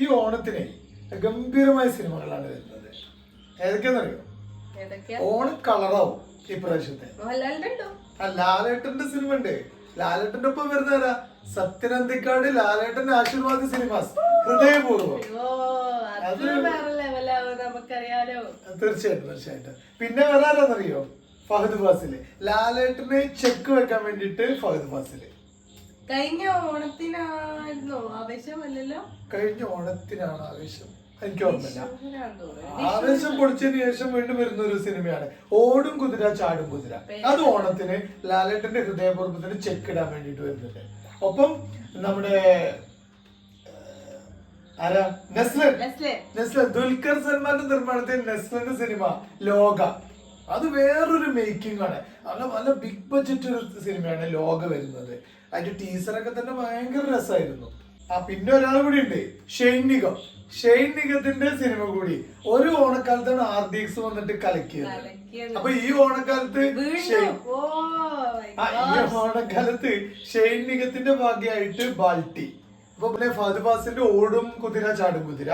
ഈ ഓണത്തിന് ഗംഭീരമായ സിനിമകളാണ് വരുന്നത്. ഏതൊക്കെയാണെന്നറിയോ? ഏതൊക്കെയാ? ഓണം കളറാവും ഇപ്രാവശ്യത്തെ ലാലേട്ടന്റെ സിനിമ ഉണ്ട് ലാലേട്ടന്റെ ഒപ്പം വരുന്നവരാ സത്യനന്ദിക്കാട് ലാലേട്ടന്റെ ആശീർവാദ സിനിമാസ്. ഹൃദയപൂർവം. തീർച്ചയായിട്ടും തീർച്ചയായിട്ടും. പിന്നെ വരാറാന്നറിയോ ഫഹദ് ഫാസിൽ. ലാലേട്ടനെ ചെക്ക് വെക്കാൻ വേണ്ടിട്ട് ഫഹദ് ഫാസിൽ. കഴിഞ്ഞ ഓണത്തിനായിരുന്നോ. ആവേശമല്ലല്ലോ? കഴിഞ്ഞ ഓണത്തിനാണ് ആവേശം. എനിക്ക് ഓർമ്മയില്ല. ആവേശം പൊടിച്ചതിന് ശേഷം വീണ്ടും വരുന്ന ഒരു സിനിമയാണ്. ഓടും കുതിര ചാടും കുതിര. അത് ഓണത്തിന് ലാലേട്ടന്റെ ഹൃദയപൂർവത്തിന് ചെക്ക് ഇടാൻ വേണ്ടിട്ട് വരുന്നുണ്ട് ഒപ്പം നമ്മുടെ ആരാ? നെസ്ലൻ നെസ്ലെ. നെസ്ലൻ ദുൽഖർ സൽമാന്റെ നിർമ്മാണത്തിൽ നെസ്ലന്റെ സിനിമ ലോക. അത് വേറൊരു മേക്കിംഗ് ആണ്. നല്ല നല്ല ബിഗ് ബഡ്ജറ്റ് ഒരു സിനിമയാണ് ലോക വരുന്നത്. അതിന്റെ ടീസറൊക്കെ തന്നെ ഭയങ്കര രസമായിരുന്നു. ആ പിന്നെ ഒരാൾ കൂടി ഉണ്ട്. ഷെയ്ൻ നിഗം ഷെയ്ൻ നിഗത്തിന്റെ സിനിമ കൂടി. ഒരു ഓണക്കാലത്താണ് ആർ ഡി എക്സ് വന്നിട്ട് കലക്കിയത്. അപ്പൊ ഈ ഓണക്കാലത്ത് ഈ ഓണക്കാലത്ത് ഷെയ്ൻ നിഗത്തിന്റെ ഭാഗ്യമായിട്ട് ബാൽട്ടി. അപ്പൊ പിന്നെ ഫഹദ് ഫാസിന്റെ ഓടും കുതിര ചാടും കുതിര.